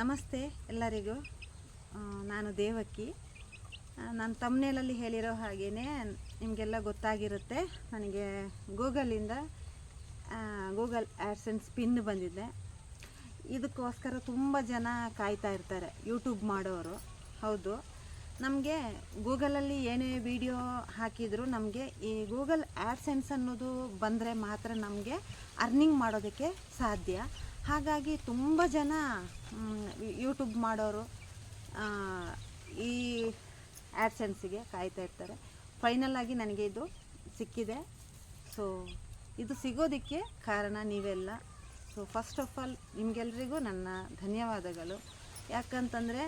ನಮಸ್ತೆ ಎಲ್ಲರಿಗೂ. ನಾನು ದೇವಕ್ಕಿ ನಾನು ತಮ್ಮನೇಲಲ್ಲಿ ಹೇಳಿರೋ ಹಾಗೆಯೇ ನಿಮಗೆಲ್ಲ ಗೊತ್ತಾಗಿರುತ್ತೆ. ನನಗೆ ಗೂಗಲಿಂದ ಗೂಗಲ್ ಆ್ಯಡ್ಸೆನ್ಸ್ ಪಿನ್ ಬಂದಿದೆ. ಇದಕ್ಕೋಸ್ಕರ ತುಂಬ ಜನ ಕಾಯ್ತಾ ಇರ್ತಾರೆ ಯೂಟ್ಯೂಬ್ ಮಾಡೋರು. ಹೌದು. ನಮಗೆ ಗೂಗಲಲ್ಲಿ ಏನೇ ವಿಡಿಯೋ ಹಾಕಿದರೂ ನಮಗೆ ಈ ಗೂಗಲ್ ಆ್ಯಡ್ಸೆನ್ಸ್ ಅನ್ನೋದು ಬಂದರೆ ಮಾತ್ರ ನಮಗೆ ಅರ್ನಿಂಗ್ ಮಾಡೋದಕ್ಕೆ ಸಾಧ್ಯ. ಹಾಗಾಗಿ ತುಂಬ ಜನ ಯೂಟ್ಯೂಬ್ ಮಾಡೋರು ಈ ಆ್ಯಡ್ಸೆನ್ಸಿಗೆ ಕಾಯ್ತಾ ಇರ್ತಾರೆ. ಫೈನಲ್ ಆಗಿ ನನಗೆ ಇದು ಸಿಕ್ಕಿದೆ. ಸೊ ಇದು ಸಿಗೋದಕ್ಕೆ ಕಾರಣ ನೀವೆಲ್ಲ. ಸೊ ಫಸ್ಟ್ ಆಫ್ ಆಲ್ ನಿಮಗೆಲ್ರಿಗೂ ನನ್ನ ಧನ್ಯವಾದಗಳು. ಯಾಕಂತಂದರೆ,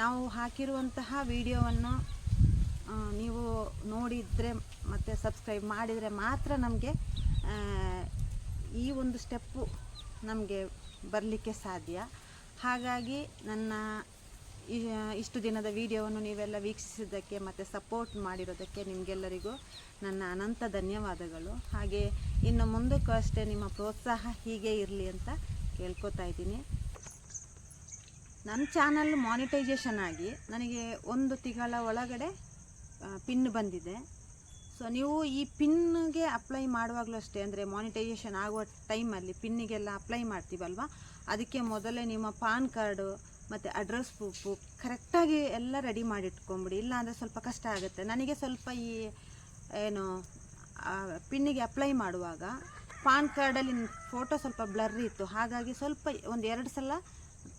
ನಾವು ಹಾಕಿರುವಂತಹ ವಿಡಿಯೋವನ್ನು ನೀವು ನೋಡಿದರೆ ಮತ್ತು ಸಬ್ಸ್ಕ್ರೈಬ್ ಮಾಡಿದರೆ ಮಾತ್ರ ನಮಗೆ ಈ ಒಂದು ಸ್ಟೆಪ್ಪು ನಮಗೆ ಬರಲಿಕ್ಕೆ ಸಾಧ್ಯ. ಹಾಗಾಗಿ ನನ್ನ ಇಷ್ಟು ದಿನದ ವಿಡಿಯೋವನ್ನು ನೀವೆಲ್ಲ ವೀಕ್ಷಿಸಿದ್ದಕ್ಕೆ ಮತ್ತು ಸಪೋರ್ಟ್ ಮಾಡಿರೋದಕ್ಕೆ ನಿಮಗೆಲ್ಲರಿಗೂ ನನ್ನ ಅನಂತ ಧನ್ಯವಾದಗಳು. ಹಾಗೆ ಇನ್ನು ಮುಂದಕ್ಕೂ ಅಷ್ಟೇ ನಿಮ್ಮ ಪ್ರೋತ್ಸಾಹ ಹೀಗೆ ಇರಲಿ ಅಂತ ಕೇಳ್ಕೊತಾ ಇದ್ದೀನಿ. ನನ್ನ ಚಾನಲ್ ಮಾನಿಟೈಸೇಷನ್ ಆಗಿ ನನಗೆ ಒಂದು ತಿಂಗಳ ಒಳಗಡೆ ಪಿನ್ ಬಂದಿದೆ. ಸೊ ನೀವು ಈ ಪಿನ್ಗೆ ಅಪ್ಲೈ ಮಾಡುವಾಗಲೂ ಅಷ್ಟೇ, ಅಂದರೆ ಮಾನಿಟೈಸೇಷನ್ ಆಗುವ ಟೈಮಲ್ಲಿ ಪಿನ್ನಿಗೆಲ್ಲ ಅಪ್ಲೈ ಮಾಡ್ತೀವಲ್ವ? ಅದಕ್ಕೆ ಮೊದಲೇ ನಿಮ್ಮ ಪಾನ್ ಕಾರ್ಡು ಮತ್ತು ಅಡ್ರೆಸ್ ಪ್ರೂಫು ಕರೆಕ್ಟಾಗಿ ಎಲ್ಲ ರೆಡಿ ಮಾಡಿಟ್ಕೊಂಬಿಡಿ. ಇಲ್ಲ ಅಂದರೆ ಸ್ವಲ್ಪ ಕಷ್ಟ ಆಗುತ್ತೆ. ನನಗೆ ಸ್ವಲ್ಪ ಈ, ಏನು ಪಿನ್ನಿಗೆ ಅಪ್ಲೈ ಮಾಡುವಾಗ ಪಾನ್ ಕಾರ್ಡಲ್ಲಿ ಫೋಟೋ ಸ್ವಲ್ಪ ಬ್ಲರ್ ಇತ್ತು. ಹಾಗಾಗಿ ಸ್ವಲ್ಪ ಒಂದು ಎರಡು ಸಲ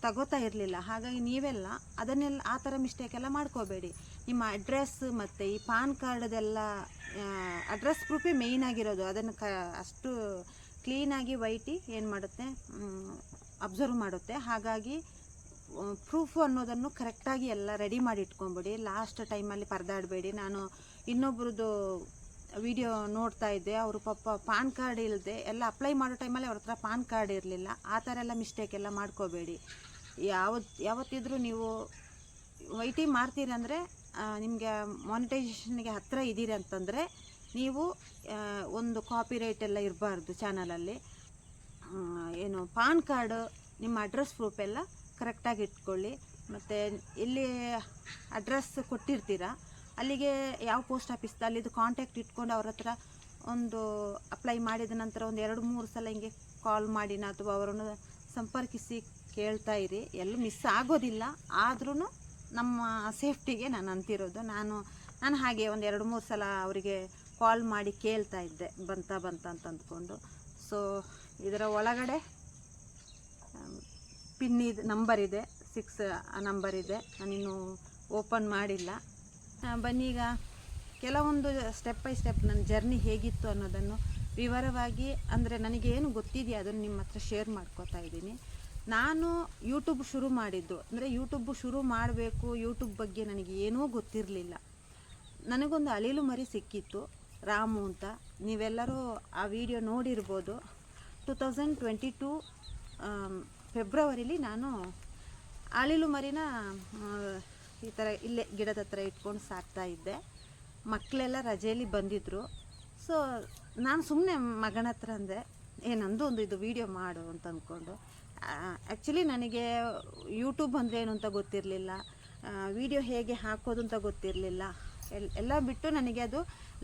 ತಗೋತಾ ಇರಲಿಲ್ಲ. ಹಾಗಾಗಿ ನೀವೆಲ್ಲ ಅದನ್ನೆಲ್ಲ, ಆ ಥರ ಮಿಸ್ಟೇಕ್ ಎಲ್ಲ ಮಾಡ್ಕೋಬೇಡಿ. ನಿಮ್ಮ ಅಡ್ರೆಸ್ ಮತ್ತು ಈ ಪಾನ್ ಕಾರ್ಡ್ದೆಲ್ಲ ಅಡ್ರೆಸ್ ಪ್ರೂಫೇ ಮೇಯ್ನ್ ಆಗಿರೋದು. ಅದನ್ನು ಕ, ಅಷ್ಟು ಕ್ಲೀನಾಗಿ ವೈಟಿ ಏನು ಮಾಡುತ್ತೆ? ಅಬ್ಸರ್ವ್ ಮಾಡುತ್ತೆ. ಹಾಗಾಗಿ ಪ್ರೂಫು ಅನ್ನೋದನ್ನು ಕರೆಕ್ಟಾಗಿ ಎಲ್ಲ ರೆಡಿ ಮಾಡಿ ಇಟ್ಕೊಂಬಿಡಿ. ಲಾಸ್ಟ್ ಟೈಮಲ್ಲಿ ಪರದಾಡಬೇಡಿ. ನಾನು ಇನ್ನೊಬ್ರದ್ದು ವಿಡಿಯೋ ನೋಡ್ತಾ ಇದ್ದೆ, ಅವರು ಪಾಪ ಪಾನ್ ಕಾರ್ಡ್ ಇಲ್ಲದೆ ಎಲ್ಲ ಅಪ್ಲೈ ಮಾಡೋ ಟೈಮಲ್ಲಿ ಅವ್ರ ಹತ್ರ ಪಾನ್ ಕಾರ್ಡ್ ಇರಲಿಲ್ಲ. ಆ ಥರ ಎಲ್ಲ ಮಿಸ್ಟೇಕ್ ಎಲ್ಲ ಮಾಡ್ಕೋಬೇಡಿ. ಯಾವತ್ತು ಯಾವತ್ತಿದ್ರೂ ನೀವು ವೈಟಿ ಮಾಡ್ತೀರಂದರೆ ನಿಮಗೆ ಮಾನಿಟೈಸೇಷನ್ಗೆ ಹತ್ತಿರ ಇದ್ದೀರಿ ಅಂತಂದರೆ, ನೀವು ಒಂದು ಕಾಪಿ ರೈಟ್ ಎಲ್ಲ ಇರಬಾರ್ದು ಚಾನಲಲ್ಲಿ ಏನು ಪಾನ್ ಕಾರ್ಡು, ನಿಮ್ಮ ಅಡ್ರೆಸ್ ಪ್ರೂಫ್ ಎಲ್ಲ ಕರೆಕ್ಟಾಗಿ ಇಟ್ಕೊಳ್ಳಿ. ಮತ್ತು ಇಲ್ಲಿ ಅಡ್ರೆಸ್ ಕೊಟ್ಟಿರ್ತೀರ ಅಲ್ಲಿಗೆ ಯಾವ ಪೋಸ್ಟ್ ಆಫೀಸ್ ಅಲ್ಲಿದು ಕಾಂಟ್ಯಾಕ್ಟ್ ಇಟ್ಕೊಂಡು ಅವ್ರ ಹತ್ರ ಒಂದು ಅಪ್ಲೈ ಮಾಡಿದ ನಂತರ ಒಂದು ಎರಡು ಮೂರು ಸಲ ಹಿಂಗೆ ಕಾಲ್ ಮಾಡಿನ ಅಥವಾ ಅವರನ್ನು ಸಂಪರ್ಕಿಸಿ ಕೇಳ್ತಾ ಇರಿ. ಎಲ್ಲೂ ಮಿಸ್ ಆಗೋದಿಲ್ಲ. ಆದ್ರೂ ನಮ್ಮ ಸೇಫ್ಟಿಗೆ ನಾನು ಅಂತಿರೋದು. ನಾನು ನಾನು ಹಾಗೆ ಒಂದು ಎರಡು ಮೂರು ಸಲ ಅವರಿಗೆ ಕಾಲ್ ಮಾಡಿ ಕೇಳ್ತಾ ಇದ್ದೆ. ಬಂತ ಬಂತ ಅಂತ ಅಂದ್ಕೊಂಡು. ಸೊ ಇದರ ಒಳಗಡೆ ಪಿನ್ ಇದೆ ನಂಬರ್ ಇದೆ. ಸಿಕ್ಸ್ ನಂಬರ್ ಇದೆ. ನಾನಿನ್ನು ಓಪನ್ ಮಾಡಿಲ್ಲ. ಬನ್ನೀಗ ಕೆಲವೊಂದು ಸ್ಟೆಪ್ ಬೈ ಸ್ಟೆಪ್ ನನ್ನ ಜರ್ನಿ ಹೇಗಿತ್ತು ಅನ್ನೋದನ್ನು ವಿವರವಾಗಿ, ಅಂದರೆ ನನಗೇನು ಗೊತ್ತಿದೆಯೋ ಅದನ್ನು ನಿಮ್ಮ ಹತ್ರ ಶೇರ್ ಮಾಡ್ಕೋತಾ ಇದ್ದೀನಿ. ನಾನು ಯೂಟ್ಯೂಬ್ ಶುರು ಮಾಡಿದ್ದು, ಅಂದರೆ ಯೂಟ್ಯೂಬ್ ಶುರು ಮಾಡಬೇಕು ಯೂಟ್ಯೂಬ್ ಬಗ್ಗೆ ನನಗೆ ಏನೂ ಗೊತ್ತಿರಲಿಲ್ಲ. ನನಗೊಂದು ಅಳಿಲು ಮರಿ ಸಿಕ್ಕಿತ್ತು, ರಾಮು ಅಂತ. ನೀವೆಲ್ಲರೂ ಆ ವಿಡಿಯೋ ನೋಡಿರ್ಬೋದು. ಟು ತೌಸಂಡ್ ಟ್ವೆಂಟಿ ಟೂ ಫೆಬ್ರವರಿಲಿ ನಾನು ಅಳಿಲು ಮರಿನ ಈ ಥರ ಇಲ್ಲೇ ಗಿಡದ ಹತ್ರ ಇಟ್ಕೊಂಡು ಸಾಕ್ತಾ ಇದ್ದೆ. ಮಕ್ಕಳೆಲ್ಲ ರಜೆಯಲ್ಲಿ ಬಂದಿದ್ದರು ಸೊ ನಾನು ಸುಮ್ಮನೆ ಮಗನ ಹತ್ರ ಅಂದೆ, ಏ, ನಂದು ಒಂದು ಇದು ವಿಡಿಯೋ ಮಾಡು ಅಂತ ಅಂದ್ಕೊಂಡು ಆ್ಯಕ್ಚುಲಿ ನನಗೆ ಯೂಟ್ಯೂಬ್ ಅಂದರೆ ಏನು ಅಂತ ಗೊತ್ತಿರಲಿಲ್ಲ. ವಿಡಿಯೋ ಹೇಗೆ ಹಾಕೋದು ಅಂತ ಗೊತ್ತಿರಲಿಲ್ಲ. ಎಲ್, ಎಲ್ಲ ಬಿಟ್ಟು ನನಗೆ ಅದು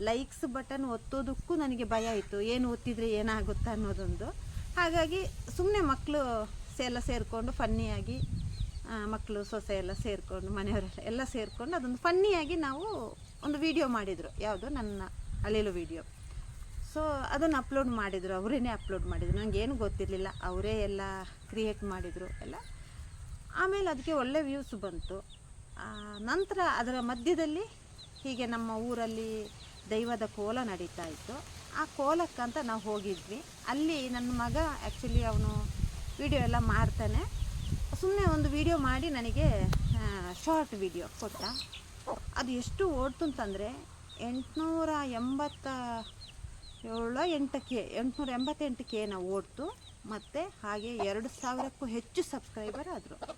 ಲೈಕ್ಸ್ ಬಟನ್ ಒತ್ತೋದಕ್ಕೂ ನನಗೆ ಭಯ ಇತ್ತು. ಏನು ಒತ್ತಿದರೆ ಏನಾಗುತ್ತೆ ಅನ್ನೋದೊಂದು. ಹಾಗಾಗಿ ಸುಮ್ಮನೆ ಮಕ್ಕಳು ಎಲ್ಲ ಸೇರಿಕೊಂಡು ಫನ್ನಿಯಾಗಿ ಮಕ್ಕಳು ಸೊಸೆ ಎಲ್ಲ ಸೇರಿಕೊಂಡು, ಮನೆಯವರೆಲ್ಲ ಎಲ್ಲ ಸೇರಿಕೊಂಡು ಅದೊಂದು ಫನ್ನಿಯಾಗಿ ನಾವು ಒಂದು ವಿಡಿಯೋ ಮಾಡಿದರು. ಯಾವುದು? ನನ್ನ ಅಳಿಲು ವಿಡಿಯೋ ಸೊ ಅದನ್ನು ಅಪ್ಲೋಡ್ ಮಾಡಿದರು. ಅವರೇ ಅಪ್ಲೋಡ್ ಮಾಡಿದರು. ನನಗೇನು ಗೊತ್ತಿರಲಿಲ್ಲ. ಅವರೇ ಎಲ್ಲ ಕ್ರಿಯೇಟ್ ಮಾಡಿದರು ಎಲ್ಲ. ಆಮೇಲೆ ಅದಕ್ಕೆ ಒಳ್ಳೆ ವ್ಯೂಸ್ ಬಂತು. ನಂತರ ಅದರ ಮಧ್ಯದಲ್ಲಿ ಹೀಗೆ ನಮ್ಮ ಊರಲ್ಲಿ ದೈವದ ಕೋಲ ನಡೀತಾ ಇತ್ತು. ಆ ಕೋಲಕ್ಕಂತ ನಾವು ಹೋಗಿದ್ವಿ. ಅಲ್ಲಿ ನನ್ನ ಮಗ ಆ್ಯಕ್ಚುಲಿ ಅವನು ವಿಡಿಯೋ ಎಲ್ಲ ಮಾಡ್ತಾನೆ. ಸುಮ್ಮನೆ ಒಂದು ವಿಡಿಯೋ ಮಾಡಿ ನನಗೆ ಶಾರ್ಟ್ ವಿಡಿಯೋ ಕೊಟ್ಟ ಅದು ಎಷ್ಟು ಓಡ್ತು ಅಂತಂದರೆ, ಎಂಟುನೂರ ಎಂಬತ್ತ ಏಳು, ಎಂಟಕ್ಕೆ, ಎಂಟುನೂರ ಎಂಬತ್ತೆಂಟಕ್ಕೆ ನಾವು ಓಡ್ತು. ಮತ್ತು ಹಾಗೆ ಎರಡು ಸಾವಿರಕ್ಕೂ ಹೆಚ್ಚು ಸಬ್ಸ್ಕ್ರೈಬರ್ ಆದರು.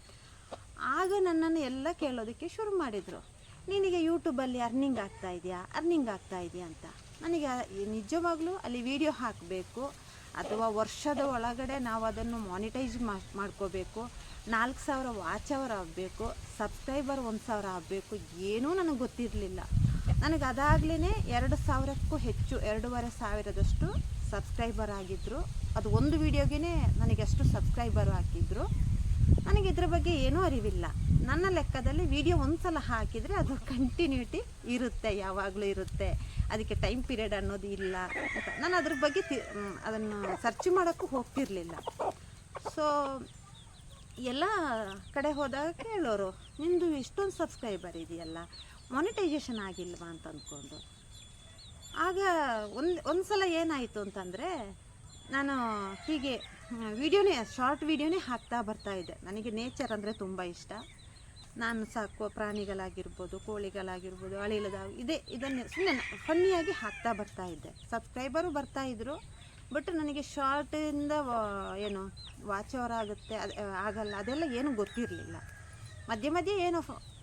ಆಗ ನನ್ನನ್ನು ಎಲ್ಲ ಕೇಳೋದಕ್ಕೆ ಶುರು ಮಾಡಿದರು. ನಿನಗೆ ಯೂಟ್ಯೂಬಲ್ಲಿ ಅರ್ನಿಂಗ್ ಆಗ್ತಾ ಇದೆಯಾ? ಅರ್ನಿಂಗ್ ಆಗ್ತಾ ಇದೆಯಾ ಅಂತ. ನನಗೆ ನಿಜವಾಗ್ಲೂ ಅಲ್ಲಿ ವಿಡಿಯೋ ಹಾಕಬೇಕು. ಅಥವಾ ವರ್ಷದ ಒಳಗಡೆ ನಾವು ಅದನ್ನು ಮಾನಿಟೈಸ್ ಮಾಡ್ಕೋಬೇಕು. ನಾಲ್ಕು ಸಾವಿರ ವಾಚ್ ಅವರ್ ಆಗಬೇಕು ಸಬ್ಸ್ಕ್ರೈಬರ್ ಒಂದು ಸಾವಿರ ಆಗಬೇಕು, ಏನೂ ನನಗೆ ಗೊತ್ತಿರಲಿಲ್ಲ. ನನಗೆ ಅದಾಗಲೇ ಎರಡು ಸಾವಿರಕ್ಕೂ ಹೆಚ್ಚು, ಎರಡೂವರೆ ಸಾವಿರದಷ್ಟು ಸಬ್ಸ್ಕ್ರೈಬರ್ ಆಗಿದ್ದರು ಅದು ಒಂದು ವೀಡಿಯೋಗೆ ನನಗೆ ಅಷ್ಟು ಸಬ್ಸ್ಕ್ರೈಬರ್ ಹಾಕಿದ್ರು. ನನಗೆ ಇದ್ರ ಬಗ್ಗೆ ಏನೂ ಅರಿವಿಲ್ಲ. ನನ್ನ ಲೆಕ್ಕದಲ್ಲಿ ವಿಡಿಯೋ ಒಂದು ಸಲ ಹಾಕಿದರೆ ಅದು ಕಂಟಿನ್ಯೂಟಿ ಇರುತ್ತೆ, ಯಾವಾಗಲೂ ಇರುತ್ತೆ. ಅದಕ್ಕೆ ಟೈಮ್ ಪೀರಿಯಡ್ ಅನ್ನೋದು ಇಲ್ಲ. ಅಂತ ನಾನು ಅದ್ರ ಬಗ್ಗೆ ತಿ ಅದನ್ನು ಸರ್ಚ್ ಮಾಡೋಕ್ಕೂ ಹೋಗ್ತಿರಲಿಲ್ಲ. ಸೊ ಎಲ್ಲ ಕಡೆ ಹೋದಾಗ ಕೇಳೋರು ನಿಮ್ಮದು ಇಷ್ಟೊಂದು ಸಬ್ಸ್ಕ್ರೈಬರ್ ಇದೆಯಲ್ಲ ಮೊನಿಟೈಸೇಷನ್ ಆಗಿಲ್ವಾ? ಅಂತ ಅಂದ್ಕೊಂಡು. ಆಗ ಒಂದು ಒಂದು ಸಲ ಏನಾಯಿತು ಅಂತಂದರೆ ನಾನು ಹೀಗೆ ವಿಡಿಯೋನೇ ಶಾರ್ಟ್ ವಿಡಿಯೋನೇ ಹಾಕ್ತಾ ಬರ್ತಾ ಇದ್ದೆ. ನನಗೆ ನೇಚರ್ ಅಂದರೆ ತುಂಬ ಇಷ್ಟ. ನಾನು ಸಾಕುವ ಪ್ರಾಣಿಗಳಾಗಿರ್ಬೋದು, ಕೋಳಿಗಳಾಗಿರ್ಬೋದು, ಅಳಿಲದ, ಇದೇ, ಇದನ್ನೇ ಸುಮ್ಮನೆ ಫನ್ನಿಯಾಗಿ ಹಾಕ್ತಾ ಬರ್ತಾ ಇದ್ದೆ. ಸಬ್ಸ್ಕ್ರೈಬರು ಬರ್ತಾ ಇದ್ದರು ಬಟ್ ನನಗೆ ಶಾರ್ಟಿಂದ ಏನು ವಾಚ್ ಅವರ್ ಆಗುತ್ತೆ, ಅದು ಆಗಲ್ಲ, ಅದೆಲ್ಲ ಏನೂ ಗೊತ್ತಿರಲಿಲ್ಲ. ಮಧ್ಯೆ ಮಧ್ಯೆ ಏನೋ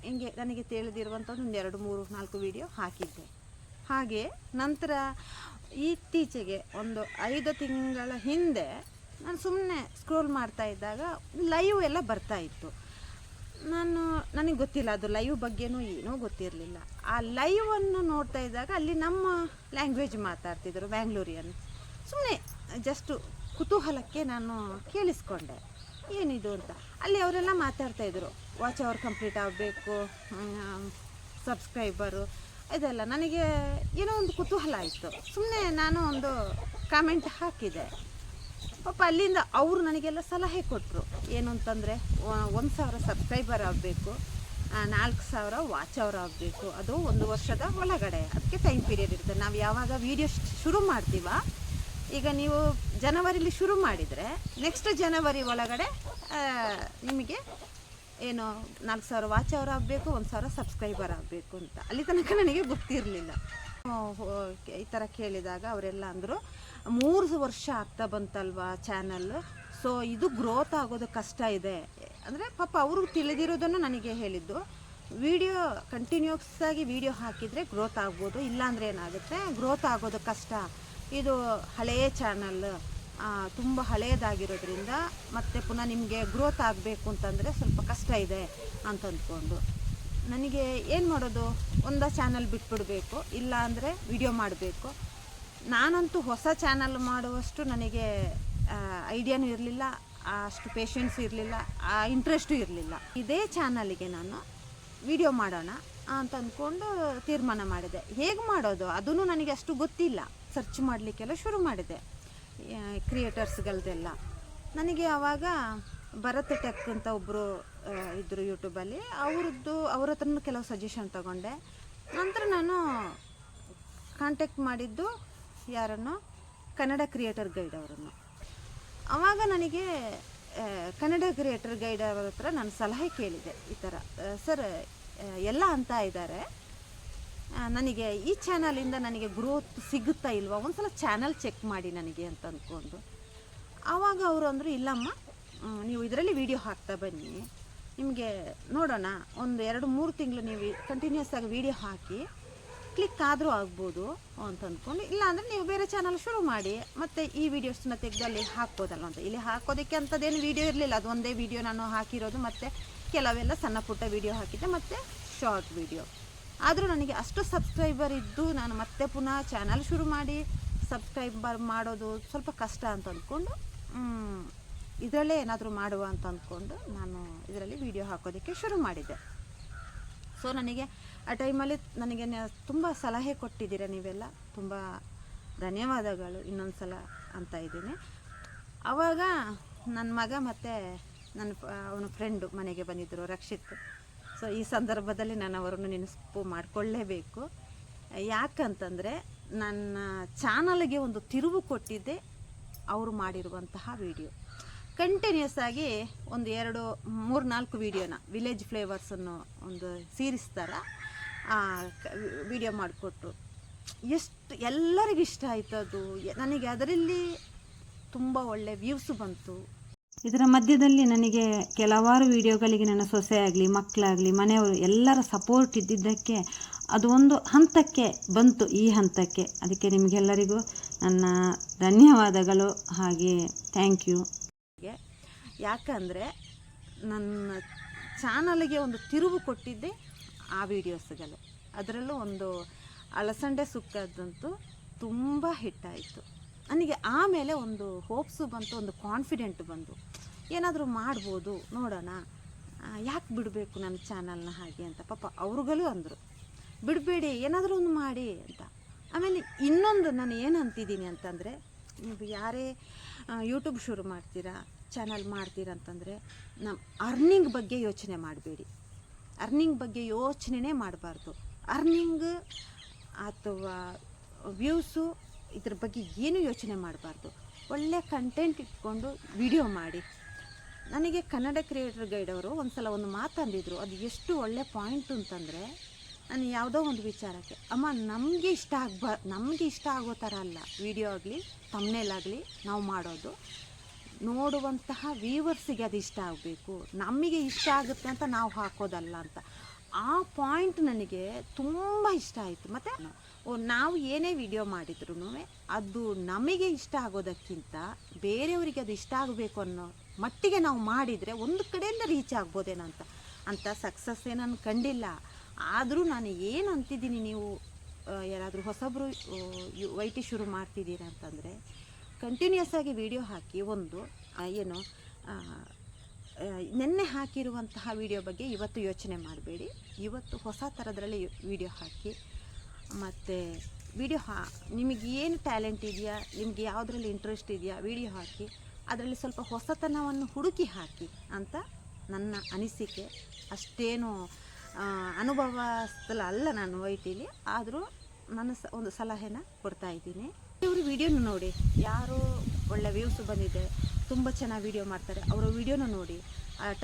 ಹಿಂಗೆ ನನಗೆ ತಿಳಿದಿರುವಂಥದ್ದು ಒಂದು ಎರಡು ಮೂರು ನಾಲ್ಕು ವಿಡಿಯೋ ಹಾಕಿದ್ದೆ. ಹಾಗೆ ನಂತರ ಇತ್ತೀಚೆಗೆ ಒಂದು ಐದು ತಿಂಗಳ ಹಿಂದೆ ನಾನು ಸುಮ್ಮನೆ ಸ್ಕ್ರೋಲ್ ಮಾಡ್ತಾ ಇದ್ದಾಗ ಲೈವ್ ಎಲ್ಲ ಬರ್ತಾ ಇತ್ತು. ನಾನು, ನನಗೆ ಗೊತ್ತಿಲ್ಲ ಅದು ಲೈವ್ ಬಗ್ಗೆನೂ ಏನೂ ಗೊತ್ತಿರಲಿಲ್ಲ. ಆ ಲೈವನ್ನು ನೋಡ್ತಾ ಇದ್ದಾಗ ಅಲ್ಲಿ ನಮ್ಮ ಲ್ಯಾಂಗ್ವೇಜ್ ಮಾತಾಡ್ತಿದ್ರು ಬ್ಯಾಂಗ್ಳೂರಿಯನ್ ಸುಮ್ಮನೆ ಜಸ್ಟು ಕುತೂಹಲಕ್ಕೆ ನಾನು ಕೇಳಿಸ್ಕೊಂಡೆ. ಏನಿದು ಅಂತ. ಅಲ್ಲಿ ಅವರೆಲ್ಲ ಮಾತಾಡ್ತಾಯಿದ್ರು ವಾಚ್ ಅವರ್ ಕಂಪ್ಲೀಟ್ ಆಗಬೇಕು ಸಬ್ಸ್ಕ್ರೈಬರು ಇದೆಲ್ಲ ನನಗೆ ಏನೋ ಒಂದು ಕುತೂಹಲ ಆಯಿತು. ಸುಮ್ಮನೆ ನಾನು ಒಂದು ಕಾಮೆಂಟ್ ಹಾಕಿದೆ. ಪಾಪ ಅಲ್ಲಿಂದ ಅವರು ನನಗೆಲ್ಲ ಸಲಹೆ ಕೊಟ್ಟರು ಏನು ಅಂತಂದರೆ ಒಂದು ಸಾವಿರ ಸಬ್ಸ್ಕ್ರೈಬರ್ ಆಗಬೇಕು ನಾಲ್ಕು ಸಾವಿರ ವಾಚ್ ಅವರ್ ಆಗಬೇಕು. ಅದು ಒಂದು ವರ್ಷದ ಒಳಗಡೆ. ಅದಕ್ಕೆ ಟೈಮ್ ಪೀರಿಯಡ್ ಇರುತ್ತೆ. ನಾವು ಯಾವಾಗ ವೀಡಿಯೋ ಶುರು ಮಾಡ್ತೀವ, ಈಗ ನೀವು ಜನವರಿಲಿ ಶುರು ಮಾಡಿದರೆ ನೆಕ್ಸ್ಟ್ ಜನವರಿ ಒಳಗಡೆ ನಿಮಗೆ ಏನು ನಾಲ್ಕು ಸಾವಿರ ವಾಚ್ ಅವರ್ ಆಗಬೇಕು, ಒಂದು ಸಾವಿರ ಸಬ್ಸ್ಕ್ರೈಬರ್ ಆಗಬೇಕು ಅಂತ. ಅಲ್ಲಿ ತನಕ ನನಗೆ ಗೊತ್ತಿರಲಿಲ್ಲ. ಈ ಥರ ಕೇಳಿದಾಗ ಅವರೆಲ್ಲ ಅಂದರು, ಮೂರು ವರ್ಷ ಆಗ್ತಾ ಬಂತಲ್ವಾ ಚಾನಲ್ ಸೊ ಇದು ಗ್ರೋತ್ ಆಗೋದು ಕಷ್ಟ ಇದೆ. ಅಂದರೆ ಪಾಪ ಅವರು ತಿಳಿದಿರೋದನ್ನು ನನಗೆ ಹೇಳಿದ್ದು. ವಿಡಿಯೋ ಕಂಟಿನ್ಯೂಸ್ ಆಗಿ ವಿಡಿಯೋ ಹಾಕಿದರೆ ಗ್ರೋತ್ ಆಗ್ಬೋದು, ಇಲ್ಲಾಂದರೆ ಏನಾಗುತ್ತೆ ಗ್ರೋತ್ ಆಗೋದು ಕಷ್ಟ. ಇದು ಹಳೆಯ ಚಾನಲ್ ತುಂಬ ಹಳೆಯದಾಗಿರೋದ್ರಿಂದ ಮತ್ತೆ ಪುನಃ ನಿಮಗೆ ಗ್ರೋತ್ ಆಗಬೇಕು ಅಂತಂದರೆ ಸ್ವಲ್ಪ ಕಷ್ಟ ಇದೆ ಅಂತ ಅಂದ್ಕೊಂಡು. ನನಗೆ ಏನು ಮಾಡೋದು? ಒಂದ ಚಾನಲ್ ಬಿಟ್ಬಿಡಬೇಕು, ಇಲ್ಲ ಅಂದರೆ ವಿಡಿಯೋ ಮಾಡಬೇಕು. ನಾನಂತೂ ಹೊಸ ಚಾನಲ್ ಮಾಡುವಷ್ಟು ನನಗೆ ಐಡಿಯಾನೂ ಇರಲಿಲ್ಲ, ಅಷ್ಟು ಪೇಷನ್ಸ್ ಇರಲಿಲ್ಲ, ಆ ಇಂಟ್ರೆಸ್ಟು ಇರಲಿಲ್ಲ. ಇದೇ ಚಾನಲಿಗೆ ನಾನು ವಿಡಿಯೋ ಮಾಡೋಣ ಅಂತ ಅಂದ್ಕೊಂಡು ತೀರ್ಮಾನ ಮಾಡಿದೆ. ಹೇಗೆ ಮಾಡೋದು? ಅದೂ ನನಗೆ ಅಷ್ಟು ಗೊತ್ತಿಲ್ಲ. ಸರ್ಚ್ ಮಾಡಲಿಕ್ಕೆಲ್ಲ ಶುರು ಮಾಡಿದೆ. ಕ್ರಿಯೇಟರ್ಸ್ಗಳದ್ದೆಲ್ಲ ನನಗೆ ಆವಾಗ ಭರತ್ ಟೆಕ್ ಅಂತ ಒಬ್ಬರು ಇದ್ದರು ಯೂಟ್ಯೂಬಲ್ಲಿ ಅವ್ರದ್ದು ಅವ್ರ ಹತ್ರನೂ ಕೆಲವು ಸಜೆಷನ್ ತಗೊಂಡೆ. ನಂತರ ನಾನು ಕಾಂಟ್ಯಾಕ್ಟ್ ಮಾಡಿದ್ದು ಯಾರನ್ನು? ಕನ್ನಡ ಕ್ರಿಯೇಟರ್ ಗೈಡ್ ಅವರನ್ನು. ಆವಾಗ ನನಗೆ ಕನ್ನಡ ಕ್ರಿಯೇಟರ್ ಗೈಡ್ ಅವರ ಹತ್ರ ನಾನು ಸಲಹೆ ಕೇಳಿದೆ ಈ ಥರ. ಸರ್ ಎಲ್ಲ ಅಂತ ಇದ್ದಾರೆ. ನನಗೆ ಈ ಚಾನಲಿಂದ ನನಗೆ ಗ್ರೋತ್ ಸಿಗುತ್ತಾ ಇಲ್ವಾ? ಒಂದ್ಸಲ ಚಾನಲ್ ಚೆಕ್ ಮಾಡಿ ನನಗೆ ಅಂತ ಅಂದ್ಕೊಂಡು. ಆವಾಗ ಅವರು ಅಂದರು, ಇಲ್ಲಮ್ಮ ನೀವು ಇದರಲ್ಲಿ ವಿಡಿಯೋ ಹಾಕ್ತಾ ಬನ್ನಿ. ನಿಮಗೆ ನೋಡೋಣ, ಒಂದು ಎರಡು ಮೂರು ತಿಂಗಳು ನೀವು ಕಂಟಿನ್ಯೂಸ್ ಆಗಿ ವಿಡಿಯೋ ಹಾಕಿ ಕ್ಲಿಕ್ ಆದರೂ ಆಗ್ಬೋದು, ಅಂತ ಅಂದ್ಕೊಂಡು. ಇಲ್ಲಾಂದರೆ ನೀವು ಬೇರೆ ಚಾನಲ್ ಶುರು ಮಾಡಿ, ಮತ್ತು ಈ ವಿಡಿಯೋಸ್ನ ತೆಗೆದು ಅಲ್ಲಿ ಹಾಕ್ಬೋದಲ್ಲ ಅಂತ. ಇಲ್ಲಿ ಹಾಕೋದಕ್ಕೆ ಅಂಥದ್ದೇನು ವಿಡಿಯೋ ಇರಲಿಲ್ಲ. ಅದು ಒಂದೇ ವಿಡಿಯೋ ನಾನು ಹಾಕಿರೋದು, ಮತ್ತು ಕೆಲವೆಲ್ಲ ಸಣ್ಣ ಪುಟ್ಟ ವಿಡಿಯೋ ಹಾಕಿದ್ದೆ, ಮತ್ತು ಶಾರ್ಟ್ ವಿಡಿಯೋ ಆದರೂ ನನಗೆ ಅಷ್ಟು ಸಬ್ಸ್ಕ್ರೈಬರ್ ಇದ್ದು ನಾನು ಮತ್ತೆ ಪುನಃ ಚಾನಲ್ ಶುರು ಮಾಡಿ ಸಬ್ಸ್ಕ್ರೈಬರ್ ಮಾಡೋದು ಸ್ವಲ್ಪ ಕಷ್ಟ ಅಂತ ಅಂದ್ಕೊಂಡು ಇದರಲ್ಲೇ ಏನಾದರೂ ಮಾಡುವ ಅಂತ ಅಂದ್ಕೊಂಡು ನಾನು ಇದರಲ್ಲಿ ವಿಡಿಯೋ ಹಾಕೋದಕ್ಕೆ ಶುರು ಮಾಡಿದ್ದೆ ಸೊ ನನಗೆ ಆ ಟೈಮಲ್ಲಿ ನನಗೆ ತುಂಬ ಸಲಹೆ ಕೊಟ್ಟಿದ್ದೀರ ನೀವೆಲ್ಲ? ತುಂಬ ಧನ್ಯವಾದಗಳು ಇನ್ನೊಂದು ಸಲ ಅಂತ ಇದ್ದೀನಿ. ಆವಾಗ ನನ್ನ ಮಗ ಮತ್ತು ನನ್ನ ಅವನ ಫ್ರೆಂಡು ಮನೆಗೆ ಬಂದಿದ್ದರು ರಕ್ಷಿತ್. ಸೊ ಈ ಸಂದರ್ಭದಲ್ಲಿ ನಾನು ಅವರನ್ನು ನೆನೆಸ್ಪು ಮಾಡಿಕೊಳ್ಳೇಬೇಕು. ಯಾಕಂತಂದರೆ, ನನ್ನ ಚಾನಲ್ಗೆ ಒಂದು ತಿರುವು ಕೊಟ್ಟಿದ್ದೆ ಅವರು ಮಾಡಿರುವಂತಹ ವಿಡಿಯೋ. ಕಂಟಿನ್ಯೂಸ್ ಆಗಿ ಒಂದು ಎರಡು, ಮೂರು, ನಾಲ್ಕು ವಿಡಿಯೋನ ವಿಲೇಜ್ ಫ್ಲೇವರ್ಸ್ ಅನ್ನೋ ಒಂದು ಸೀರೀಸ್ ಥರ ವಿಡಿಯೋ ಮಾಡಿಕೊಟ್ರು. ಎಷ್ಟು, ಎಲ್ಲರಿಗೂ ಇಷ್ಟ ಆಯಿತು ಅದು ನನಗೆ ಅದರಲ್ಲಿ ತುಂಬ ಒಳ್ಳೆ ವ್ಯೂಸ್ ಬಂತು. ಇದರ ಮಧ್ಯದಲ್ಲಿ ನನಗೆ ಕೆಲವಾರು ವಿಡಿಯೋಗಳಿಗೆ ನನ್ನ ಸೊಸೆ ಆಗಲಿ ಮಕ್ಕಳಾಗಲಿ ಮನೆಯವರು ಎಲ್ಲರ ಸಪೋರ್ಟ್ ಇದ್ದಿದ್ದಕ್ಕೆ ಅದು ಒಂದು ಹಂತಕ್ಕೆ ಬಂತು, ಈ ಹಂತಕ್ಕೆ. ಅದಕ್ಕೆ ನಿಮಗೆಲ್ಲರಿಗೂ ನನ್ನ ಧನ್ಯವಾದಗಳು. ಹಾಗೆ ಥ್ಯಾಂಕ್ ಯು ಯಾಕಂದರೆ ನನ್ನ ಚಾನಲ್ಗೆ ಒಂದು ತಿರುವು ಕೊಟ್ಟಿದ್ದೆ ಆ ವಿಡಿಯೋಸ್ಗಳು ಅದರಲ್ಲೂ ಒಂದು ಅಲಸಂಡೆ ಸುಕ್ಕದ್ದಂತೂ ತುಂಬ ಹಿಟ್ಟಾಯಿತು ನನಗೆ ಆಮೇಲೆ ಒಂದು ಹೋಪ್ಸು ಬಂತು, ಒಂದು ಕಾನ್ಫಿಡೆಂಟ್ ಬಂತು. ಏನಾದರೂ ಮಾಡ್ಬೋದು, ನೋಡೋಣ. ಯಾಕೆ ಬಿಡಬೇಕು ನನ್ನ ಚಾನಲ್ನ ಹಾಗೆ ಅಂತ. ಪಾಪ ಅವ್ರಿಗಲೂ ಅಂದರು. ಬಿಡಬೇಡಿ, ಏನಾದರೂ ಒಂದು ಮಾಡಿ ಅಂತ. ಆಮೇಲೆ ಇನ್ನೊಂದು ನಾನು ಏನು ಅಂತಿದ್ದೀನಿ ಅಂತಂದರೆ, ನೀವು ಯಾರೇ ಯೂಟ್ಯೂಬ್ ಶುರು ಮಾಡ್ತೀರಾ ಚಾನಲ್ ಮಾಡ್ತೀರಾ ಅಂತಂದರೆ ನಮ್ಮ ಅರ್ನಿಂಗ್ ಬಗ್ಗೆ ಯೋಚನೆ ಮಾಡಬೇಡಿ. ಅರ್ನಿಂಗ್ ಬಗ್ಗೆ ಯೋಚನೆನೇ ಮಾಡಬಾರ್ದು. ಅರ್ನಿಂಗ್ ಅಥವಾ ವ್ಯೂಸು ಇದ್ರ ಬಗ್ಗೆ ಏನೂ ಯೋಚನೆ ಮಾಡಬಾರ್ದು. ಒಳ್ಳೆಯ ಕಂಟೆಂಟ್ ಇಟ್ಕೊಂಡು ವಿಡಿಯೋ ಮಾಡಿ. ನನಗೆ ಕನ್ನಡ ಕ್ರಿಯೇಟರ್ ಗೈಡ್ ಅವರು ಒಂದು ಸಲ ಒಂದು ಮಾತಂದಿದ್ರು ಅದು ಎಷ್ಟು ಒಳ್ಳೆ ಪಾಯಿಂಟು ಅಂತಂದರೆ ನಾನು ಯಾವುದೋ ಒಂದು ವಿಚಾರಕ್ಕೆ, ಅಮ್ಮ ನಮಗೆ ಇಷ್ಟ ಆಗ್ಬಾ, ನಮಗೆ ಇಷ್ಟ ಆಗೋ ಥರ ಅಲ್ಲ ವಿಡಿಯೋ ಆಗಲಿ ತಮ್ಮನೇಲಾಗಲಿ ನಾವು ಮಾಡೋದು. ನೋಡುವಂತಹ ವ್ಯೂವರ್ಸಿಗೆ ಅದು ಇಷ್ಟ ಆಗಬೇಕು, ನಮಗೆ ಇಷ್ಟ ಆಗುತ್ತೆ ಅಂತ ನಾವು ಹಾಕೋದಲ್ಲ ಅಂತ. ಆ ಪಾಯಿಂಟ್ ನನಗೆ ತುಂಬ ಇಷ್ಟ ಆಯಿತು. ಮತ್ತು ನಾವು ಏನೇ ವಿಡಿಯೋ ಮಾಡಿದ್ರು ಅದು ನಮಗೆ ಇಷ್ಟ ಆಗೋದಕ್ಕಿಂತ ಬೇರೆಯವರಿಗೆ ಅದು ಇಷ್ಟ ಆಗಬೇಕು ಅನ್ನೋ ಮಟ್ಟಿಗೆ ನಾವು ಮಾಡಿದರೆ ಒಂದು ಕಡೆಯಿಂದ ರೀಚ್ ಆಗ್ಬೋದೇನೋ ಅಂತ ಅಂತ ಸಕ್ಸಸ್ ಏನನ್ನು ಕಂಡಿಲ್ಲ. ಆದರೂ ನಾನು ಏನು ಅಂತಿದ್ದೀನಿ ನೀವು ಯಾರಾದರೂ ಹೊಸಬ್ರು ವೈ ಟಿ ಶುರು ಮಾಡ್ತಿದ್ದೀರಾ ಅಂತಂದರೆ ಕಂಟಿನ್ಯೂಸ್ ಆಗಿ ವಿಡಿಯೋ ಹಾಕಿ ಒಂದು ಏನು ನೆನ್ನೆ ಹಾಕಿರುವಂತಹ ವಿಡಿಯೋ ಬಗ್ಗೆ ಇವತ್ತು ಯೋಚನೆ ಮಾಡಬೇಡಿ. ಇವತ್ತು ಹೊಸ ಥರದ್ರಲ್ಲಿ ವಿಡಿಯೋ ಹಾಕಿ ಮತ್ತು ವಿಡಿಯೋ ಹಾ, ನಿಮಗೆ ಏನು ಟ್ಯಾಲೆಂಟ್ ಇದೆಯಾ, ನಿಮಗೆ ಯಾವುದ್ರಲ್ಲಿ ಇಂಟ್ರೆಸ್ಟ್ ಇದೆಯಾ ವಿಡಿಯೋ ಹಾಕಿ, ಅದರಲ್ಲಿ ಸ್ವಲ್ಪ ಹೊಸತನವನ್ನು ಹುಡುಕಿ ಹಾಕಿ ಅಂತ ನನ್ನ ಅನಿಸಿಕೆ. ಅಷ್ಟೇನು ಅನುಭವಸ್ಥಲ ಅಲ್ಲ ನಾನು ವೈಟಿಲಿ, ಆದರೂ ನನ್ನ ಸ ಒಂದು ಸಲಹೆನ ಕೊಡ್ತಾ ಇದ್ದೀನಿ. ಇವರು ವಿಡಿಯೋನ ನೋಡಿ, ಯಾರು ಒಳ್ಳೆ ವ್ಯೂಸ್ ಬಂದಿದೆ ತುಂಬ ಚೆನ್ನಾಗಿ ವೀಡಿಯೋ ಮಾಡ್ತಾರೆ. ಅವರ ವಿಡಿಯೋನ ನೋಡಿ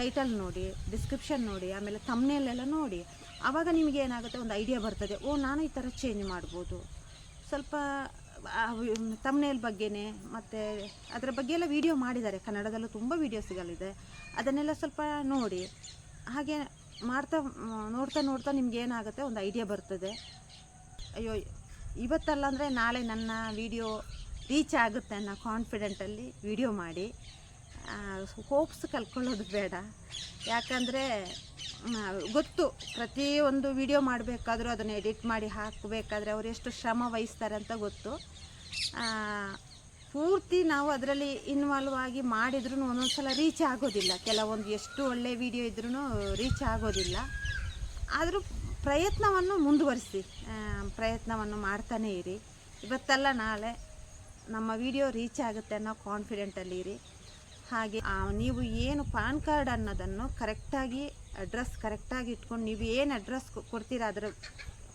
ಟೈಟಲ್ ನೋಡಿ ಡಿಸ್ಕ್ರಿಪ್ಷನ್ ನೋಡಿ, ಆಮೇಲೆ ತಮ್ಮನೆಯಲ್ಲೆಲ್ಲ ನೋಡಿ. ಆವಾಗ ನಿಮಗೆ ಏನಾಗುತ್ತೆ? ಒಂದು ಐಡಿಯಾ ಬರ್ತದೆ. ಓ, ನಾನು ಈ ಥರ ಚೇಂಜ್ ಮಾಡ್ಬೋದು. ಸ್ವಲ್ಪ ತಮ್ಮನೇಲ್ ಬಗ್ಗೆನೇ, ಮತ್ತು ಅದರ ಬಗ್ಗೆ ಎಲ್ಲ ವಿಡಿಯೋ ಮಾಡಿದ್ದಾರೆ. ಕನ್ನಡದಲ್ಲೂ ತುಂಬ ವೀಡಿಯೋಸ್ಗಳಿದೆ ಅದನ್ನೆಲ್ಲ ಸ್ವಲ್ಪ ನೋಡಿ. ಹಾಗೆ ಮಾಡ್ತಾ, ನೋಡ್ತಾ ನೋಡ್ತಾ ನಿಮ್ಗೆ ಏನಾಗುತ್ತೆ? ಒಂದು ಐಡಿಯಾ ಬರ್ತದೆ. ಅಯ್ಯೋ, ಇವತ್ತಲ್ಲ ಅಂದರೆ ನಾಳೆ ನನ್ನ ವಿಡಿಯೋ ರೀಚ್ ಆಗುತ್ತೆ ಅನ್ನೋ ಕಾನ್ಫಿಡೆಂಟಲ್ಲಿ ವಿಡಿಯೋ ಮಾಡಿ. ಹೋಪ್ಸ್ ಕಲ್ಕೊಳ್ಳೋದು ಬೇಡ. ಯಾಕಂದರೆ ಗೊತ್ತು ಪ್ರತಿಯೊಂದು ವಿಡಿಯೋ ಮಾಡಬೇಕಾದ್ರೂ ಅದನ್ನು ಎಡಿಟ್ ಮಾಡಿ ಹಾಕಬೇಕಾದ್ರೆ ಅವರು ಎಷ್ಟು ಶ್ರಮ ವಹಿಸ್ತಾರೆ ಅಂತ ಗೊತ್ತು. ಪೂರ್ತಿ ನಾವು ಅದರಲ್ಲಿ ಇನ್ವಾಲ್ವ್ ಆಗಿ ಮಾಡಿದ್ರೂ ಒಂದೊಂದು ಸಲ ರೀಚ್ ಆಗೋದಿಲ್ಲ. ಕೆಲವೊಂದು ಎಷ್ಟು ಒಳ್ಳೆ ವಿಡಿಯೋ ಇದ್ರೂ ರೀಚ್ ಆಗೋದಿಲ್ಲ. ಆದರೂ ಪ್ರಯತ್ನವನ್ನು ಮುಂದುವರಿಸಿ. ಪ್ರಯತ್ನವನ್ನು ಮಾಡ್ತಾನೇ ಇರಿ. ಇವತ್ತಲ್ಲ ನಾಳೆ. ನಮ್ಮ ವಿಡಿಯೋ ರೀಚ್ ಆಗುತ್ತೆ ಅನ್ನೋ ಕಾನ್ಫಿಡೆಂಟಲ್ಲಿ ಇರಿ. ಹಾಗೆ ನೀವು ಏನು ಪಾನ್ ಕಾರ್ಡ್ ಅನ್ನೋದನ್ನು ಕರೆಕ್ಟಾಗಿ ಅಡ್ರೆಸ್ ಕರೆಕ್ಟಾಗಿ ಇಟ್ಕೊಂಡು, ನೀವು ಏನು ಅಡ್ರೆಸ್ ಕೊಡ್ತೀರಾ ಅದರ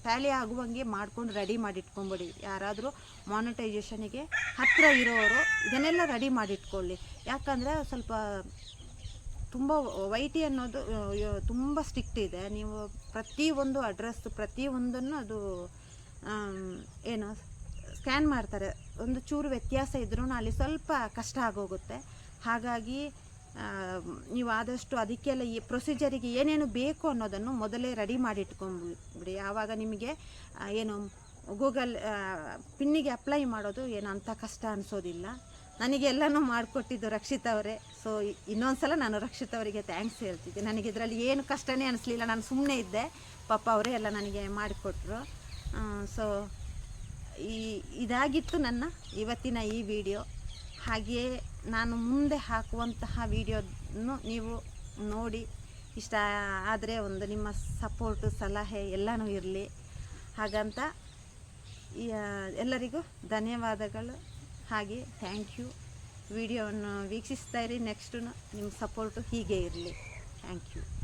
ಟ್ಯಾಲಿ ಆಗುವಂಗೆ ಮಾಡ್ಕೊಂಡು ರೆಡಿ ಮಾಡಿ ಇಟ್ಕೊಂಬಿಡಿ. ಯಾರಾದರೂ ಮಾನಿಟೈಸೇಷನಿಗೆ ಹತ್ತಿರ ಇರೋರು, ಇದನ್ನೆಲ್ಲ ರೆಡಿ ಮಾಡಿ ಇಟ್ಕೊಳ್ಳಿ. ಯಾಕಂದರೆ ಸ್ವಲ್ಪ ತುಂಬ ವೈಟಿ ಅನ್ನೋದು ತುಂಬ ಸ್ಟ್ರಿಕ್ಟ್ ಇದೆ. ನೀವು ಪ್ರತಿಯೊಂದು ಅಡ್ರೆಸ್ ಪ್ರತಿಯೊಂದನ್ನು ಅದು ಏನು ಸ್ಕ್ಯಾನ್ ಮಾಡ್ತಾರೆ. ಒಂದು ಚೂರು ವ್ಯತ್ಯಾಸ ಇದ್ರೂ ಅಲ್ಲಿ ಸ್ವಲ್ಪ ಕಷ್ಟ ಆಗೋಗುತ್ತೆ. ಹಾಗಾಗಿ ನೀವು ಆದಷ್ಟು ಅದಕ್ಕೆಲ್ಲ ಈ ಪ್ರೊಸೀಜರಿಗೆ ಏನೇನು ಬೇಕು ಅನ್ನೋದನ್ನು ಮೊದಲೇ ರೆಡಿ ಮಾಡಿ ಇಟ್ಕೊಂಡ್ಬಿಡಿ ಆವಾಗ ನಿಮಗೆ ಏನು, ಗೂಗಲ್ ಪಿನ್ನಿಗೆ ಅಪ್ಲೈ ಮಾಡೋದು ಏನು ಅಂಥ ಕಷ್ಟ ಅನಿಸೋದಿಲ್ಲ. ನನಗೆ ಎಲ್ಲನೂ ಮಾಡಿಕೊಟ್ಟಿದ್ದು ರಕ್ಷಿತ್ ಅವರೇ. ಸೊ ಇನ್ನೊಂದು ಸಲ ನಾನು ರಕ್ಷಿತ್ ಅವರಿಗೆ ಥ್ಯಾಂಕ್ಸ್ ಹೇಳ್ತಿದ್ದೆ. ನನಗೆ ಇದರಲ್ಲಿ ಏನು ಕಷ್ಟನೇ ಅನಿಸ್ಲಿಲ್ಲ. ನಾನು ಸುಮ್ಮನೆ ಇದ್ದೆ. ಪಾಪ ಅವರೇ ಎಲ್ಲ ನನಗೆ ಮಾಡಿಕೊಟ್ರು. ಸೊ ಈ ಇದಾಗಿತ್ತು ನನ್ನ ಇವತ್ತಿನ ಈ ವಿಡಿಯೋ ಹಾಗೆಯೇ ನಾನು ಮುಂದೆ ಹಾಕುವಂತಹ ವಿಡಿಯೋನು ನೀವು ನೋಡಿ. ಇಷ್ಟ ಆದರೆ ಒಂದು ನಿಮ್ಮ ಸಪೋರ್ಟು ಸಲಹೆ ಎಲ್ಲನೂ ಇರಲಿ. ಹಾಗಂತ ಎಲ್ಲರಿಗೂ ಧನ್ಯವಾದಗಳು. ಹಾಗೆ ಥ್ಯಾಂಕ್ ಯು ವಿಡಿಯೋವನ್ನು ವೀಕ್ಷಿಸ್ತಾ ಇರಿ. ನೆಕ್ಸ್ಟು ನಿಮ್ಮ ಸಪೋರ್ಟು ಹೀಗೆ ಇರಲಿ. Thank you